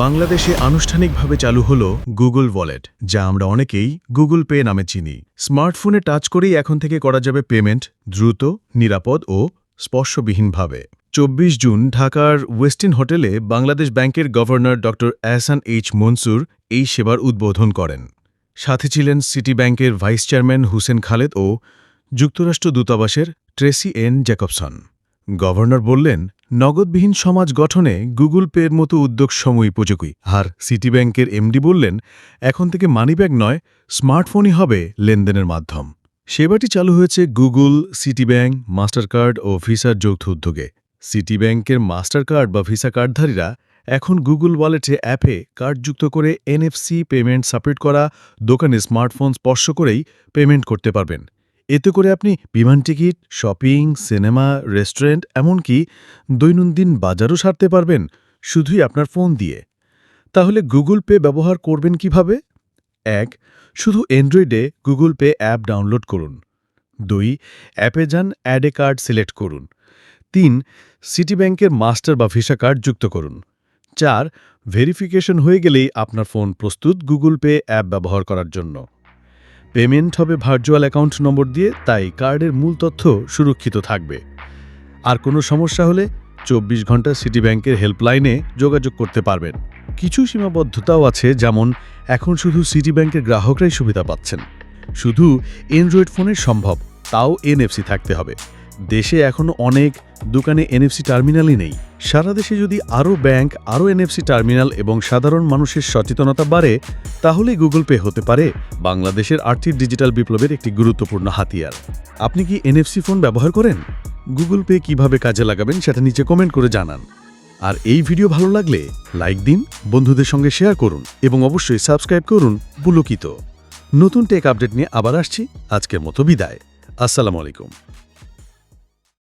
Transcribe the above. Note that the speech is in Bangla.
বাংলাদেশে আনুষ্ঠানিকভাবে চালু হল গুগল ওয়ালেট, যা আমরা অনেকেই গুগল পে নামে চিনি। স্মার্টফোনে টাচ করেই এখন থেকে করা যাবে পেমেন্ট দ্রুত, নিরাপদ ও স্পর্শবিহীনভাবে। চব্বিশ জুন ঢাকার ওয়েস্টিন হোটেলে বাংলাদেশ ব্যাংকের গভর্নর ড এহসান এইচ মনসুর এই সেবার উদ্বোধন করেন। সাথে ছিলেন সিটি ব্যাংকের ভাইস চেয়ারম্যান হুসেন খালেদ ও যুক্তরাষ্ট্র দূতাবাসের ট্রেসি এন জ্যাকবসন। গভর্নর বললেন নগদবিহীন সমাজ গঠনে গুগল পের মতো উদ্যোগ সময় উপযোগী। আর সিটি ব্যাংকের এমডি বললেন, এখন থেকে মানিব্যাগ নয়, স্মার্টফোনই হবে লেনদেনের মাধ্যম। সেবাটি চালু হয়েছে Google city Bank Mastercard ও ভিসার যৌথ উদ্যোগে। সিটি ব্যাংকের মাস্টার কার্ড বা ভিসা কার্ডধারীরা এখন গুগল ওয়ালেটে অ্যাপে কার্ড যুক্ত করে এনএফসি পেমেন্ট সাপোর্ট করা, দোকানে স্মার্টফোন স্পর্শ করেই পেমেন্ট করতে পারবেন। এতে করে আপনি বিমান টিকিট, শপিং, সিনেমা, রেস্টুরেন্ট, এমনকি দৈনন্দিন বাজারও সারতে পারবেন শুধুই আপনার ফোন দিয়ে। তাহলে গুগল পে ব্যবহার করবেন কীভাবে? এক, শুধু অ্যান্ড্রয়েডে গুগল পে অ্যাপ ডাউনলোড করুন। দুই, অ্যাপে যান অ্যাড কার্ড সিলেক্ট করুন। তিন সিটি ব্যাংকের মাস্টার বা ভিসা কার্ড যুক্ত করুন। চার, ভেরিফিকেশন হয়ে গেলেই আপনার ফোন প্রস্তুত গুগল পে অ্যাপ ব্যবহার করার জন্য। পেমেন্ট হবে ভার্চুয়াল অ্যাকাউন্ট নম্বর দিয়ে, তাই কার্ডের মূল তথ্য সুরক্ষিত থাকবে। আর কোনো সমস্যা হলে চব্বিশ ঘণ্টা সিটি ব্যাংকের হেল্পলাইনে যোগাযোগ করতে পারবেন। কিছু সীমাবদ্ধতাও আছে, যেমন এখন শুধু সিটি ব্যাংকের গ্রাহকরাই সুবিধা পাচ্ছেন। শুধু অ্যান্ড্রয়েড ফোনের সম্ভব, তাও এনএফসি থাকতে হবে। দেশে এখনও অনেক দোকানে এনএফসি টার্মিনালই নেই। সারা দেশে যদি আরও ব্যাংক, আরও এনএফসি টার্মিনাল এবং সাধারণ মানুষের সচেতনতা বাড়ে, তাহলেই গুগল পে হতে পারে, বাংলাদেশের আর্থিক ডিজিটাল বিপ্লবের একটি গুরুত্বপূর্ণ হাতিয়ার। আপনি কি এনএফসি ফোন ব্যবহার করেন? গুগল পে কীভাবে কাজে লাগাবেন সেটা নিচে কমেন্ট করে জানান। আর এই ভিডিও ভালো লাগলে লাইক দিন, বন্ধুদের সঙ্গে শেয়ার করুন এবং অবশ্যই সাবস্ক্রাইব করুন পুলকিত। নতুন টেক আপডেট নিয়ে আবার আসছি, আজকের মতো বিদায়। আসসালামু আলাইকুম।